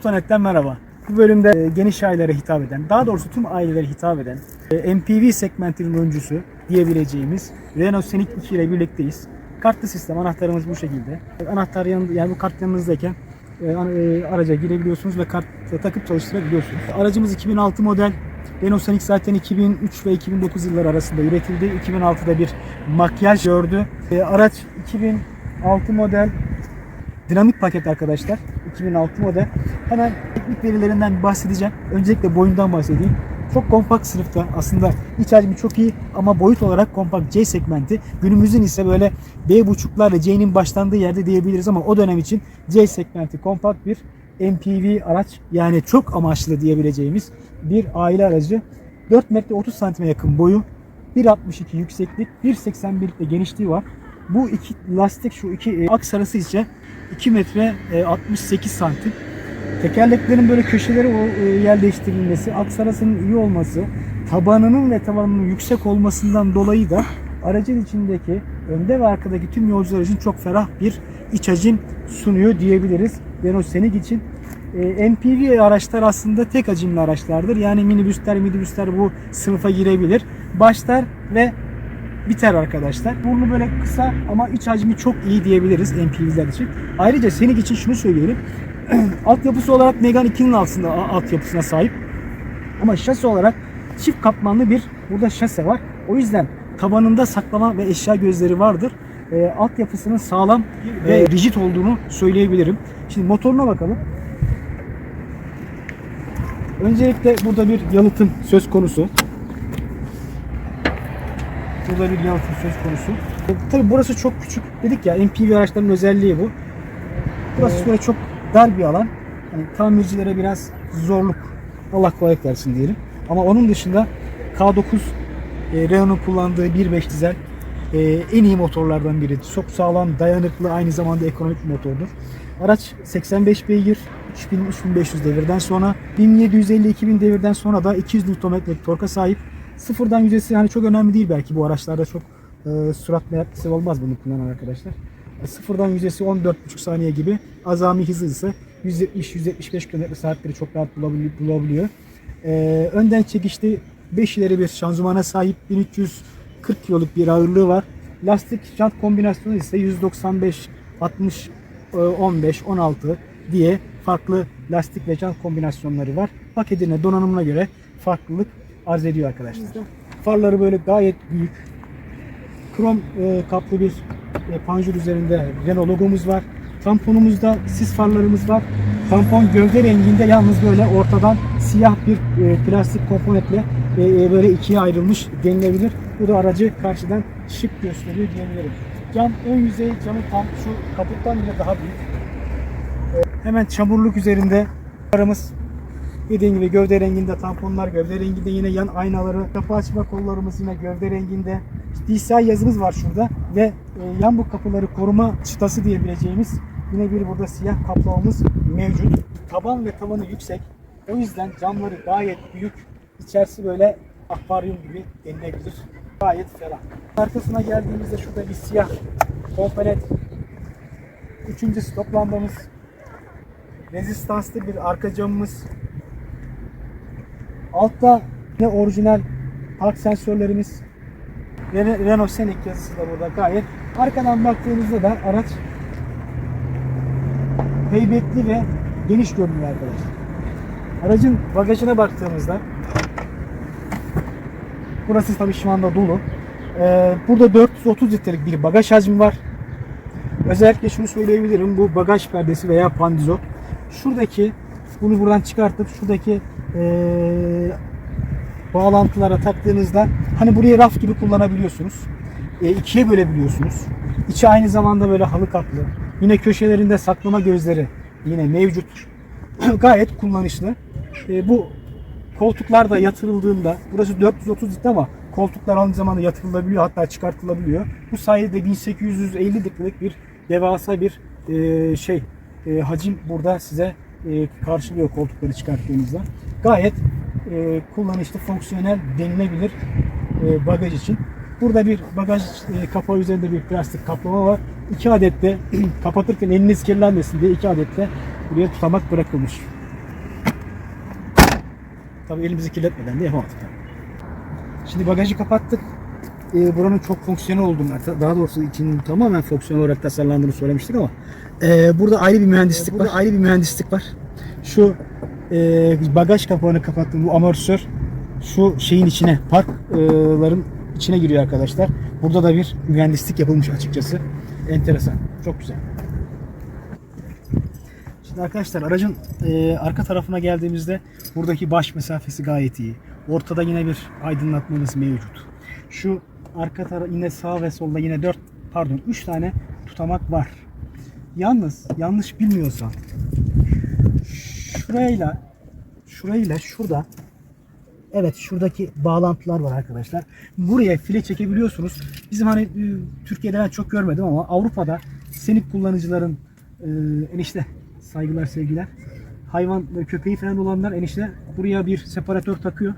Otonet'ten merhaba. Bu bölümde e, geniş ailelere hitap eden, daha doğrusu tüm ailelere hitap eden e, MPV segmentinin öncüsü diyebileceğimiz Renault Scenic 2 ile birlikteyiz. Kartlı sistem, anahtarımız bu şekilde. E, Anahtar yanında, yani bu kart yanınızdayken an- araca girebiliyorsunuz ve kartla takıp çalıştırabiliyorsunuz. Aracımız 2006 model. Renault Scenic zaten 2003 ve 2009 yılları arasında üretildi. 2006'da bir makyaj gördü. Araç 2006 model Dinamik paket arkadaşlar. 2006 model. Hemen teknik verilerinden bahsedeceğim. Öncelikle boyundan bahsedeyim. Çok kompakt sınıfta. Aslında iç hacmi çok iyi ama boyut olarak kompakt C segmenti. Günümüzün ise böyle B buçuklarla C'nin başlandığı yerde diyebiliriz ama o dönem için C segmenti kompakt bir MPV araç. Yani çok amaçlı diyebileceğimiz bir aile aracı. 4 metre 30 santime yakın boyu. 1.62 yükseklik, 1.81'lik de genişliği var. Bu iki lastik şu iki e, aks arası ise 2 metre e, 68 santim. Tekerleklerin böyle köşeleri o e, yer değiştirilmesi, aks arasının iyi olması, tabanının ve tavanının yüksek olmasından dolayı da aracın içindeki önde ve arkadaki tüm yolcular için çok ferah bir iç hacim sunuyor diyebiliriz. Renault Scenic için. E, MPV araçlar aslında tek hacimli araçlardır. Yani minibüsler, minibüsler bu sınıfa girebilir. Başlar ve biter arkadaşlar. Burnu böyle kısa ama iç hacmi çok iyi diyebiliriz MPV'ler için. Ayrıca Scenic için şunu söyleyelim. Altyapısı olarak Megane 2'nin altında altyapısına sahip. Ama şase olarak çift katmanlı bir burada şase var. O yüzden tabanında saklama ve eşya gözleri vardır. E, altyapısının sağlam ve rigid olduğunu söyleyebilirim. Şimdi motoruna bakalım. Öncelikle burada bir yalıtım söz konusu. Burada bir yalıtım söz konusu. E, tabii burası çok küçük. Dedik ya MPV araçların özelliği bu. Burası böyle çok dar bir alan. Hani tamircilere biraz zorluk. Allah kolaylık versin diyelim. Ama onun dışında K9 e, Renault'un kullandığı 1.5 dizel e, en iyi motorlardan biri. Çok sağlam, dayanıklı, aynı zamanda ekonomik bir motordur. Araç 85 beygir, 3000-3500 devirden sonra 1750-2000 devirden sonra da 200 Nm torka sahip. Sıfırdan yüzesi yani çok önemli değil belki bu araçlarda çok e, sürat meraklısı olmaz bunu kullanan arkadaşlar. E, sıfırdan yüzesi 14,5 saniye gibi azami hızı ise 170-175 km saatleri çok rahat bulabiliyor. E, önden çekişli 5 ileri bir şanzımana sahip 1340 kiloluk bir ağırlığı var. Lastik jant kombinasyonu ise 195 60 15 16 diye farklı lastik ve jant kombinasyonları var. Paketine donanımına göre farklılık arz ediyor arkadaşlar. Farları böyle gayet büyük. Krom e, kaplı bir e, panjur üzerinde Renault logomuz var. Tamponumuzda sis farlarımız var. Tampon gövde renginde yalnız böyle ortadan siyah bir e, plastik komponentle e, e, böyle ikiye ayrılmış denilebilir. Bu da aracı karşıdan şık gösteriyor diyebilirim. Cam ön yüzey camı tam şu kaputtan bile daha büyük. E, hemen çamurluk üzerinde aramız Dediğim gibi gövde renginde tamponlar, gövde renginde yine yan aynaları, kapı açma kollarımız yine gövde renginde. DCI yazımız var şurada ve e, yan bu kapıları koruma çıtası diyebileceğimiz yine bir burada siyah kaplamamız mevcut. Taban ve tavanı yüksek. O yüzden camları gayet büyük. İçerisi böyle akvaryum gibi denilebilir. Gayet ferah. Arkasına geldiğimizde şurada bir siyah komponent. Üçüncü stop lambamız. Rezistanslı bir arka camımız. Altta ne orijinal park sensörlerimiz Re- Renault Scenic yazısı da burada gayet. Arkadan baktığınızda da araç heybetli ve geniş görünüyor arkadaşlar. Aracın bagajına baktığımızda burası tabii şu anda dolu. Ee, burada 430 litrelik bir bagaj hacmi var. Özellikle şunu söyleyebilirim. Bu bagaj perdesi veya pandizot. Şuradaki bunu buradan çıkartıp şuradaki eee, bağlantılara taktığınızda hani burayı raf gibi kullanabiliyorsunuz. E, ikiye bölebiliyorsunuz. İçi aynı zamanda böyle halı kaplı. Yine köşelerinde saklama gözleri yine mevcut. Gayet kullanışlı. E, bu koltuklar da yatırıldığında burası 430 litre ama koltuklar aynı zamanda yatırılabiliyor hatta çıkartılabiliyor. Bu sayede 1850 litrelik bir devasa bir e, şey e, hacim burada size e, karşılıyor koltukları çıkarttığınızda. Gayet e, kullanışlı, fonksiyonel denilebilir e, bagaj için. Burada bir bagaj e, kapağı üzerinde bir plastik kaplama var. İki adet de kapatırken eliniz kirlenmesin diye iki adet de buraya tutamak bırakılmış. Tabii elimizi kirletmeden de yapamadık. Şimdi bagajı kapattık. Ee, buranın çok fonksiyonel olduğunu, daha doğrusu içinin tamamen fonksiyonel olarak tasarlandığını söylemiştik ama ee, burada ayrı bir mühendislik var. Ayrı bir mühendislik var. Şu ee, bagaj kapağını kapattığım bu amortisör şu şeyin içine, parkların içine giriyor arkadaşlar. Burada da bir mühendislik yapılmış açıkçası. Enteresan. Çok güzel. Şimdi arkadaşlar aracın e, arka tarafına geldiğimizde buradaki baş mesafesi gayet iyi. Ortada yine bir aydınlatmamız mevcut. Şu arka taraf yine sağ ve solda yine 4 pardon 3 tane tutamak var. Yalnız yanlış bilmiyorsam şurayla şurayla şurada Evet şuradaki bağlantılar var arkadaşlar. Buraya file çekebiliyorsunuz. Bizim hani e, Türkiye'de ben çok görmedim ama Avrupa'da senik kullanıcıların e, enişte saygılar sevgiler. Hayvan e, köpeği falan olanlar enişte buraya bir separatör takıyor.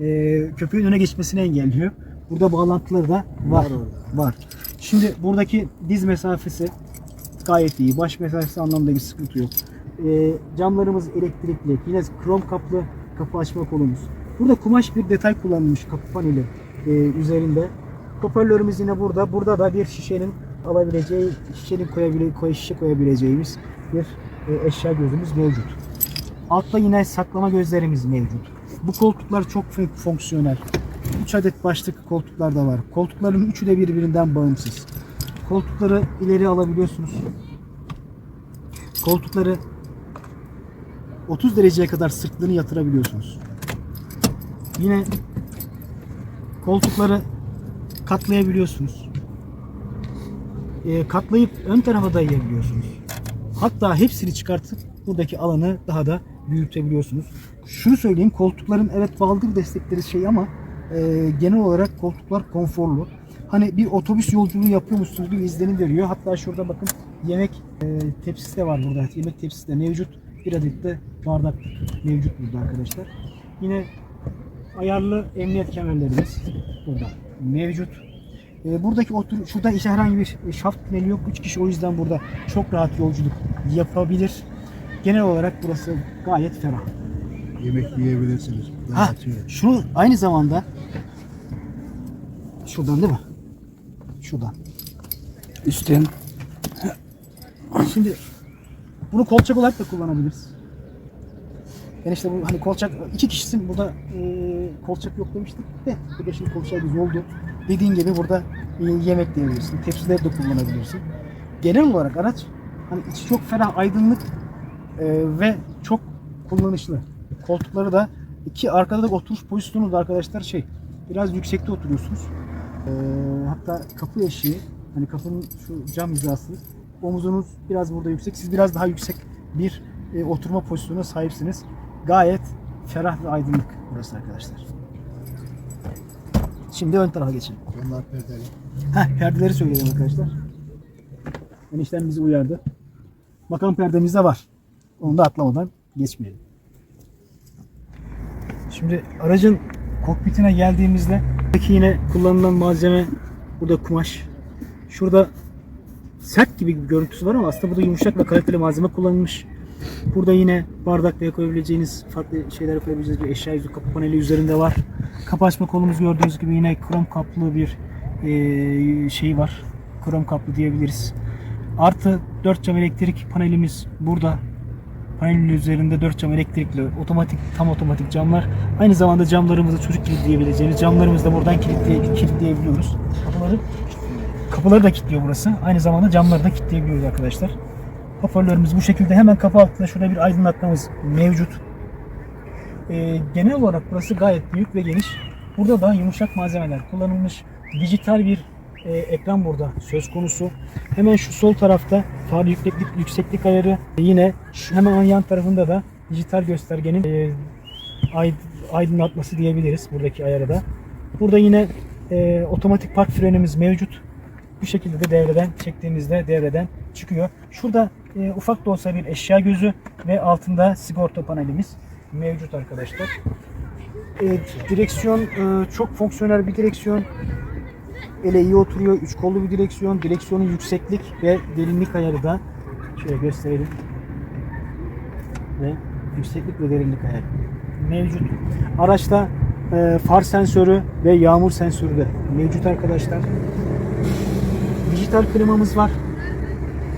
E, köpeğin öne geçmesini engelliyor. Burada bağlantıları da var. Var. Şimdi buradaki diz mesafesi gayet iyi. Baş mesafesi anlamda bir sıkıntı yok. E, camlarımız elektrikli. Yine krom kaplı kapı açma kolumuz. Burada kumaş bir detay kullanılmış kapı paneli e, üzerinde. Hoparlörümüz yine burada. Burada da bir şişenin alabileceği, şişenin koyabile, koy, şişe koyabileceğimiz bir e, eşya gözümüz mevcut. Altta yine saklama gözlerimiz mevcut. Bu koltuklar çok fon- fonksiyonel. 3 adet başlık koltuklar da var. Koltukların üçü de birbirinden bağımsız. Koltukları ileri alabiliyorsunuz. Koltukları 30 dereceye kadar sırtlarını yatırabiliyorsunuz. Yine koltukları katlayabiliyorsunuz. Ee, katlayıp ön tarafa dayayabiliyorsunuz. Hatta hepsini çıkartıp buradaki alanı daha da büyütebiliyorsunuz. Şunu söyleyeyim koltukların evet baldır destekleri şey ama e, genel olarak koltuklar konforlu. Hani bir otobüs yolculuğu yapıyormuşsunuz bir izlenim veriyor. Hatta şurada bakın yemek e, tepsisi de var burada. Yemek tepsisi de mevcut. Bir adet de bardak mevcut burada arkadaşlar. Yine ayarlı emniyet kemerlerimiz burada mevcut. E, buradaki otur şurada işte herhangi bir şaft tüneli yok. 3 kişi o yüzden burada çok rahat yolculuk yapabilir. Genel olarak burası gayet ferah. Yemek yiyebilirsiniz. Ha, Açıyor. şunu aynı zamanda şuradan değil mi? Şuradan. Üstten Şimdi bunu kolçak olarak da kullanabiliriz. Yani işte bu hani kolçak iki kişisin burada e, kolçak yok demiştik de burada şimdi kolçağımız oldu. Dediğin gibi burada e, yemek de yiyebilirsin. Tepsileri de kullanabilirsin. Genel olarak araç hani içi çok ferah, aydınlık e, ve çok kullanışlı. Koltukları da iki arkada da oturuş pozisyonu da arkadaşlar şey biraz yüksekte oturuyorsunuz. E, hatta kapı eşiği hani kapının şu cam hizası omuzunuz biraz burada yüksek. Siz biraz daha yüksek bir e, oturma pozisyonuna sahipsiniz. Gayet ferah ve aydınlık burası arkadaşlar. Şimdi ön tarafa geçelim. Onlar perdeli. Heh, perdeleri söyleyelim arkadaşlar. Enişten bizi uyardı. Bakalım perdemiz de var. Onu da atlamadan geçmeyelim. Şimdi aracın kokpitine geldiğimizde buradaki yine kullanılan malzeme burada kumaş. Şurada sert gibi bir görüntüsü var ama aslında burada yumuşak ve kaliteli malzeme kullanılmış. Burada yine bardaklara koyabileceğiniz, farklı şeylere koyabileceğiniz bir eşya yüzü kapı paneli üzerinde var. Kapı açma kolumuz gördüğünüz gibi yine krom kaplı bir eee şey var. Krom kaplı diyebiliriz. Artı 4 cam elektrik panelimiz burada. Panelin üzerinde 4 cam elektrikli, otomatik, tam otomatik camlar. Aynı zamanda camlarımızı çocuk kilitleyebileceğiniz camlarımızı da buradan kilitleye, kilitleyebiliyoruz. Kapıları, kapıları da kilitliyor burası. Aynı zamanda camları da kilitleyebiliyoruz arkadaşlar. Hoparlörümüz bu şekilde. Hemen kapı altında şurada bir aydınlatmamız mevcut. Ee, genel olarak burası gayet büyük ve geniş. Burada da yumuşak malzemeler kullanılmış. Dijital bir e, ekran burada söz konusu. Hemen şu sol tarafta far yükseklik, yükseklik ayarı. Yine şu hemen yan tarafında da dijital göstergenin e, ay- aydınlatması diyebiliriz buradaki ayarı da. Burada yine e, otomatik park frenimiz mevcut. Bu şekilde de devreden çektiğimizde devreden çıkıyor. Şurada e, ufak da olsa bir eşya gözü ve altında sigorta panelimiz mevcut arkadaşlar. E, direksiyon e, çok fonksiyonel bir direksiyon. Ele iyi oturuyor. Üç kollu bir direksiyon. Direksiyonun yükseklik ve derinlik ayarı da şöyle gösterelim. Ve yükseklik ve derinlik ayarı. mevcut. Araçta e, far sensörü ve yağmur sensörü de mevcut arkadaşlar. Dijital klimamız var.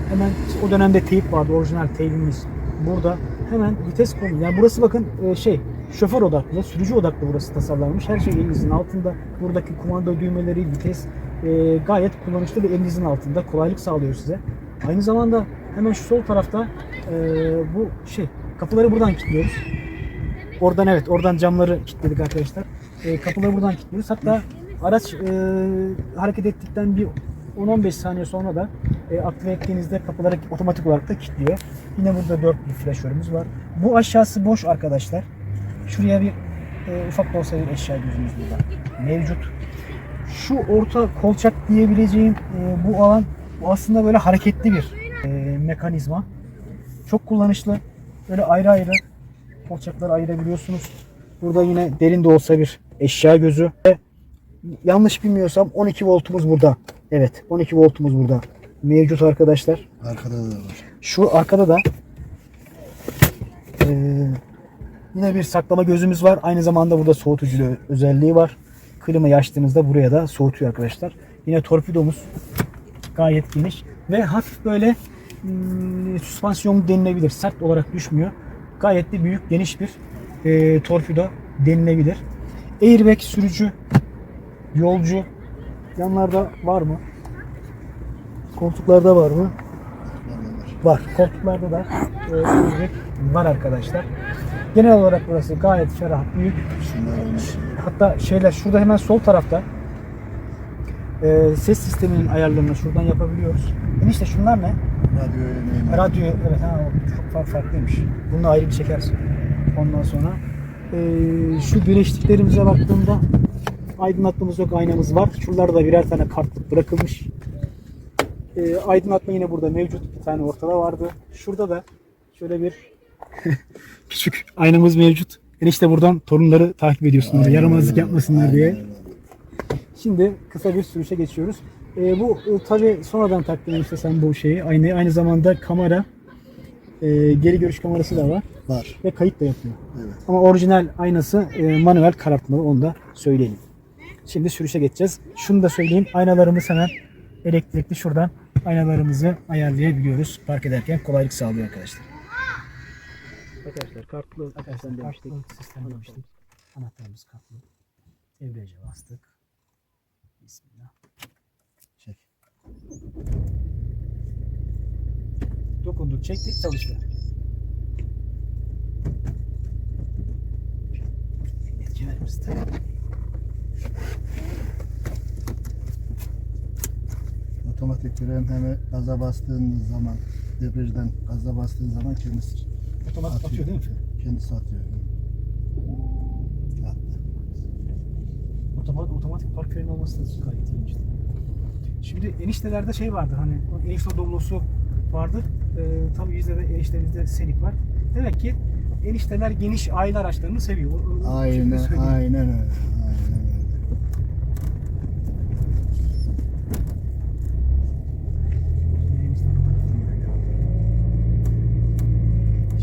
Hemen o dönemde teyip vardı. Orijinal teyibimiz burada. Hemen vites konu. Yani burası bakın e, şey şoför odaklı, sürücü odaklı burası tasarlanmış. Her şey elinizin altında. Buradaki kumanda düğmeleri, vites e, gayet kullanışlı ve elinizin altında. Kolaylık sağlıyor size. Aynı zamanda hemen şu sol tarafta e, bu şey kapıları buradan kilitliyoruz. Oradan evet oradan camları kilitledik arkadaşlar. Kapıları buradan kilitliyoruz. Hatta araç e, hareket ettikten bir 10-15 saniye sonra da e, aktive ettiğinizde kapıları otomatik olarak da kilitliyor. Yine burada 4 bir flaşörümüz var. Bu aşağısı boş arkadaşlar. Şuraya bir e, ufak da olsa bir eşya gözümüz burada mevcut. Şu orta kolçak diyebileceğim e, bu alan bu aslında böyle hareketli bir e, mekanizma. Çok kullanışlı. Böyle ayrı ayrı kolçakları ayırabiliyorsunuz. Burada yine derin de olsa bir eşya gözü. Yanlış bilmiyorsam 12 voltumuz burada. Evet 12 voltumuz burada. Mevcut arkadaşlar. Arkada da var. Şu arkada da eee, yine bir saklama gözümüz var. Aynı zamanda burada soğutucu özelliği var. Klimayı açtığınızda buraya da soğutuyor arkadaşlar. Yine torpidomuz gayet geniş ve hafif böyle hmm, süspansiyon denilebilir. Sert olarak düşmüyor. Gayet de büyük geniş bir eee, torpido denilebilir. Airbag sürücü, yolcu yanlarda var mı? Koltuklarda var mı? Var. Koltuklarda da e, var arkadaşlar. Genel olarak burası gayet ferah, büyük. Hatta şeyler şurada hemen sol tarafta e, ses sisteminin ayarlarını şuradan yapabiliyoruz. Enişte şunlar ne? Radyo öğreneyim. Radyo evet ha çok fark- farklıymış. Bunu ayrı bir çekersin. Ondan sonra e, şu güneşliklerimize baktığımda aydınlatmamız yok, aynamız var. Şuralarda da birer tane kartlık bırakılmış. E, aydınlatma yine burada mevcut. Bir tane ortada vardı. Şurada da şöyle bir küçük aynamız mevcut. Enişte buradan torunları takip ediyorsun orada yaramazlık yapmasınlar diye. Şimdi kısa bir sürüşe geçiyoruz. E, bu e, tabii sonradan taktın işte sen bu şeyi. Aynı aynı zamanda kamera e, geri görüş kamerası da var Var. ve kayıt da yapıyor. Evet. Ama orijinal aynası e, manuel karartmalı onu da söyleyelim. Şimdi sürüşe geçeceğiz. Şunu da söyleyeyim. Aynalarımız hemen elektrikli şuradan aynalarımızı ayarlayabiliyoruz. Park ederken kolaylık sağlıyor arkadaşlar. Arkadaşlar kartlı arkadaşlar demiştik. Sistem demiştik. Anahtarımız kartlı. Debriyaja bastık. Bismillah. Çek. Dokunduk, çektik, çalıştı. Etkilerimiz tabii. Otomatik fren hemen gaza bastığınız zaman debriyajdan gaza bastığın zaman kendisi Otomatik atıyor değil mi? Kendisi atıyor. Attı. Otomatik, otomatik park freni olması da gayet iyiymiş. Şimdi eniştelerde şey vardı hani o Enişte doblosu vardı. Ee, tabii bizde de eniştemizde senik var. Demek ki enişteler geniş aile araçlarını seviyor. O- o- Aynen, söyleyeyim. Aynen öyle.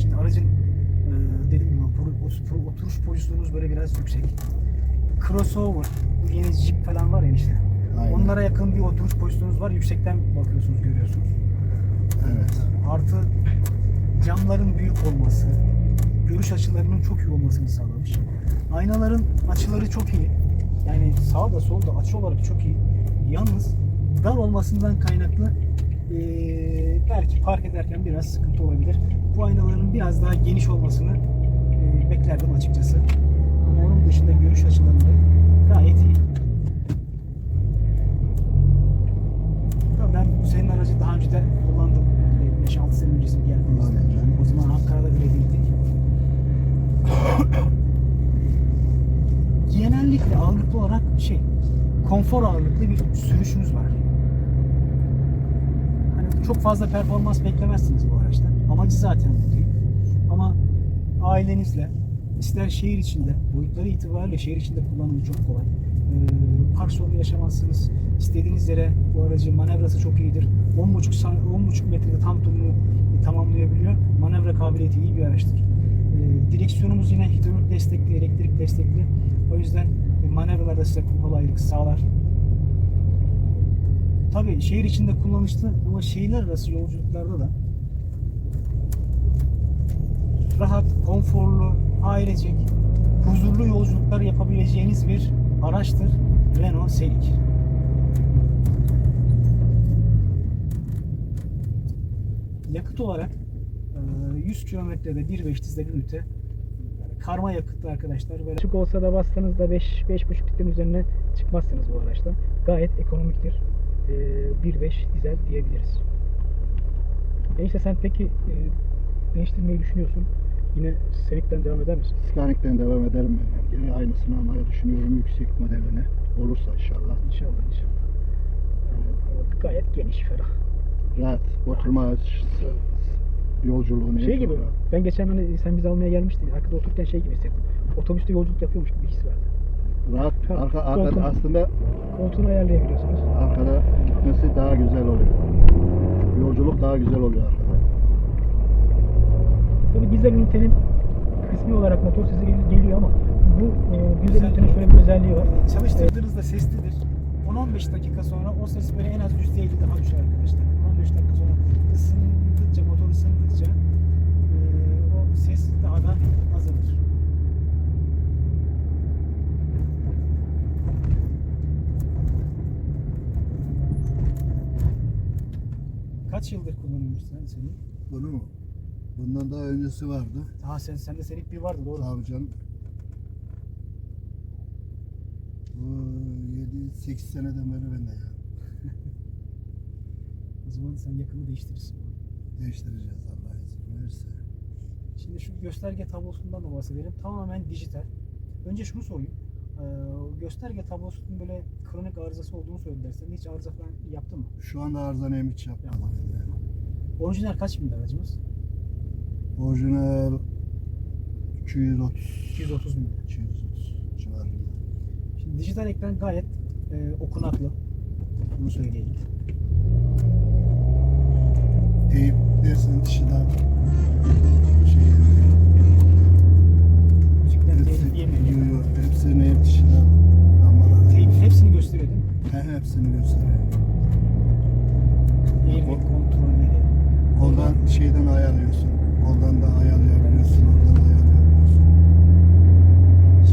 Şimdi aracın e, dediğim gibi bu- bu- bu oturuş pozisyonunuz böyle biraz yüksek. Crossover, bu yeni Jeep falan var ya işte. Aynen. Onlara yakın bir oturuş pozisyonunuz var. Yüksekten bakıyorsunuz, görüyorsunuz. Evet. Artı camların büyük olması, görüş açılarının çok iyi olmasını sağlamış. Aynaların açıları çok iyi. Yani sağda solda açı olarak çok iyi. Yalnız dar olmasından kaynaklı eee, belki park ederken biraz sıkıntı olabilir. Bu aynaların biraz daha geniş olmasını beklerdim açıkçası. Ama onun dışında görüş açıları da gayet iyi. Tabii ben bu senin aracı daha önce de kullandım. 5-6 sene öncesi geldiğimizde. O zaman Ankara'da bile değildik. Genellikle ağırlıklı olarak şey, konfor ağırlıklı bir sürüşünüz var. Hani çok fazla performans beklemezsiniz bu araçtan. Amacı zaten bu değil. Ama ailenizle ister şehir içinde, boyutları itibariyle şehir içinde kullanımı çok kolay. Ee, park sorunu yaşamazsınız. İstediğiniz yere bu aracın manevrası çok iyidir. 10.5 san- 10.5 metrede tam turunu tamamlayabiliyor. Manevra kabiliyeti iyi bir araçtır. Ee, direksiyonumuz yine hidrolik destekli, elektrik destekli. O yüzden e, manevralarda size kolaylık sağlar. Tabii şehir içinde kullanışlı ama şehirler arası yolculuklarda da rahat, konforlu, ailecek, huzurlu yolculuklar yapabileceğiniz bir araçtır Renault Selic. Yakıt olarak e, 100 kilometrede 1.5 dizel ünite karma yakıtlı arkadaşlar. Böyle açık olsa da bastığınızda 5 5.5 litrenin üzerine çıkmazsınız bu araçtan. Gayet ekonomiktir. E, 1.5 dizel diyebiliriz. E işte sen peki e, değiştirmeyi düşünüyorsun. Yine Selic'ten devam eder misin? Scanic'ten devam ederim. Yine aynısını almayı düşünüyorum yüksek modeline. Olursa inşallah. İnşallah inşallah. Yani gayet geniş, ferah. Rahat. Oturma yolculuğunu Şey gibi, rahat. ben geçen hani sen bizi almaya gelmiştin. Arkada otururken şey gibi hissettim. Otobüste yolculuk yapıyormuş gibi his vardı. Rahat. Ha, Arka, koltuğun- arkada aslında Koltuğunu ayarlayabiliyorsunuz. arkada gitmesi daha güzel oluyor. Yolculuk daha güzel oluyor arkada. Tabii dizel ünitenin kısmi olarak motor sesi gel- geliyor ama bu e, dizel ünitenin şöyle bir özelliği var. Çalıştırdığınızda seslidir. 10-15 dakika sonra o ses böyle en az %50 daha düşer arkadaşlar. 15 dakika sonra ısındıkça, motor ısındıkça e, o ses daha da azalır. Kaç yıldır kullanıyorsun sen senin? Bunu mu? Bundan daha öncesi vardı. Daha sen sende senin bir vardı doğru. Tabii canım. Bu 7-8 seneden beri bende ya. O zaman sen yakını değiştirirsin. Değiştireceğiz Allah izin verirse. Şimdi şu gösterge tablosundan da bahsedelim. Tamamen dijital. Önce şunu sorayım. Ee, gösterge tablosunun böyle kronik arızası olduğunu söylediler. Sen hiç arıza falan yaptın mı? Şu anda arıza neyim hiç yapmadım. bende. Orijinal kaç binde aracımız? Orijinal 230. 230 binde. 230 civarında. Şimdi dijital ekran gayet e, okunaklı. Bunu söyleyeyim. Teyip dersin dışından şey Müzikten teyip diyemiyorum. yo, yo, hepsi neyip dışından lambaları. Teyip hepsini gösteriyor değil mi? He, hepsini gösteriyor. Airbag kontrolleri. Koldan şeyden ayarlıyorsun. Koldan da ayarlayabiliyorsun. Oradan da ayarlayabiliyorsun.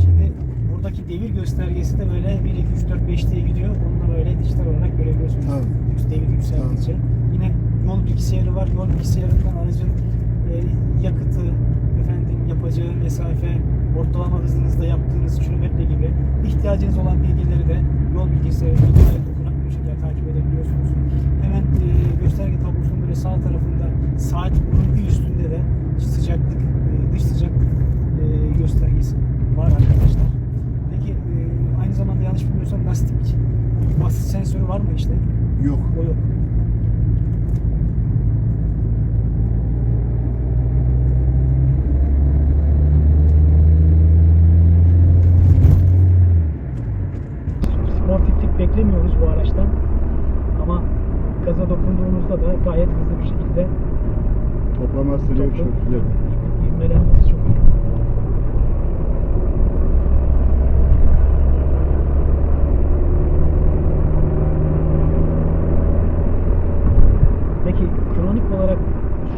Şimdi buradaki devir göstergesi de böyle 1, 2, 3, 4, 5 diye gidiyor. Onu da böyle dijital olarak görebiliyorsunuz. Tabii. Devir yükseldikçe. Yine yol bilgisayarı var. Yol bilgisayarından aracın e, yakıtı, efendim yapacağı mesafe, ortalama hızınızda yaptığınız kilometre gibi ihtiyacınız olan bilgileri de yol bilgisayarından okunaklı bir şekilde takip edebiliyorsunuz. Hemen e, gösterge tablosunun böyle sağ tarafında saat bunun bir üstünde de sıcaklık, e, dış sıcaklık e, göstergesi var arkadaşlar. Peki e, aynı zamanda yanlış bilmiyorsam lastik basınç sensörü var mı işte? Yok. O yok. Sportiflik beklemiyoruz bu araçtan. Ama gaza dokunduğunuzda da gayet hızlı bir şekilde Toplama sürüyor çok güzel. ivmelenmesi çok iyi. Peki kronik olarak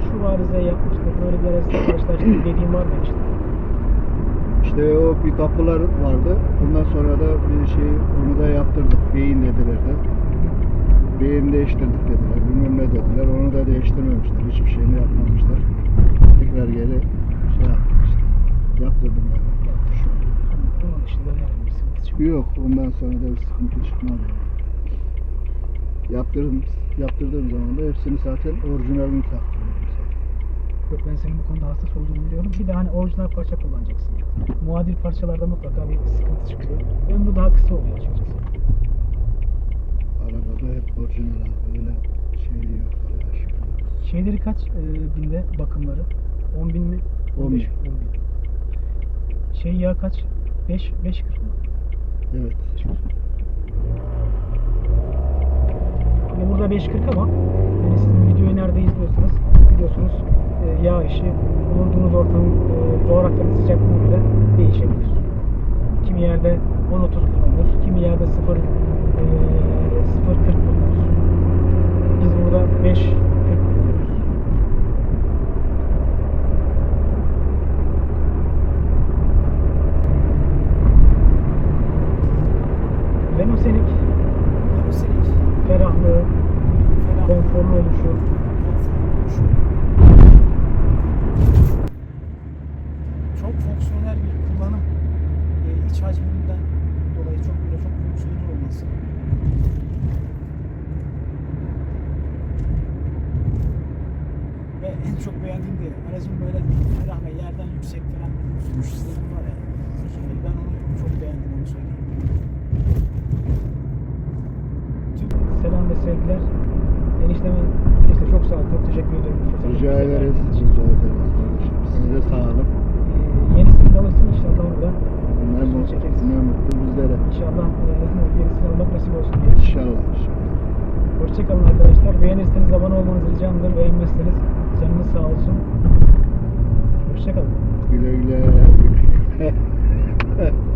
şu arızayı yapmıştır, böyle bir arızayla karşılaştık dediğim var mı işte? İşte o bir kapılar vardı. Ondan sonra da bir şey onu da yaptırdık. Beyin dediler de. Beyin değiştirdik dediler. Bilmem ne dediler. Onu da değiştirmemişler. Hiçbir şeyini yapmamışlar. Tekrar geri şey yaptık işte. Yaptırdım. Şu- Bunun dışında herhangi bir. Yok ondan sonra da bir sıkıntı çıkmadı. Yaptırdım, yaptırdığım zaman da hepsini zaten orijinalini taktım. Yok ben senin bu konuda hassas olduğunu biliyorum. Bir de hani orijinal parça kullanacaksın. Muadil parçalarda mutlaka bir sıkıntı çıkıyor. Ömrü daha kısa oluyor açıkçası. Hep orijinal abi. Öyle şey yok arkadaş. Şeyleri kaç e, binde bakımları? 10 bin mi? 10 bin. 15 bin. Şey ya kaç? 5 5 40 mı? Evet. Hani burada 5.40 ama yani siz videoyu nerede izliyorsanız biliyorsunuz e, yağ işi bulunduğunuz ortamın e, coğrafyanın sıcaklığına göre değişebilir. Kimi yerde 10.30 kullanılır, kimi yerde 0 e, 5, mexe. En çok beğendiğim de aracın böyle ferah ve yerden yüksek falan sürüş sistemi var ya. Şimdi ben onu çok beğendim onu söyleyeyim. Selam ve sevgiler. Enişteme işte çok sağ ol, çok teşekkür ederim. Çok Rica ederiz. Rica ederiz. Size sağ olun. Ee, yenisini alırsın inşallah orada. Ne mutlu, ne mutlu bizlere. İnşallah e, yenisini almak nasip olsun diye. İnşallah. inşallah. Hoşçakalın arkadaşlar. Beğenirseniz abone olmanız ricamdır. Beğenmezseniz canınız sağ olsun. Hoşçakalın. Güle güle.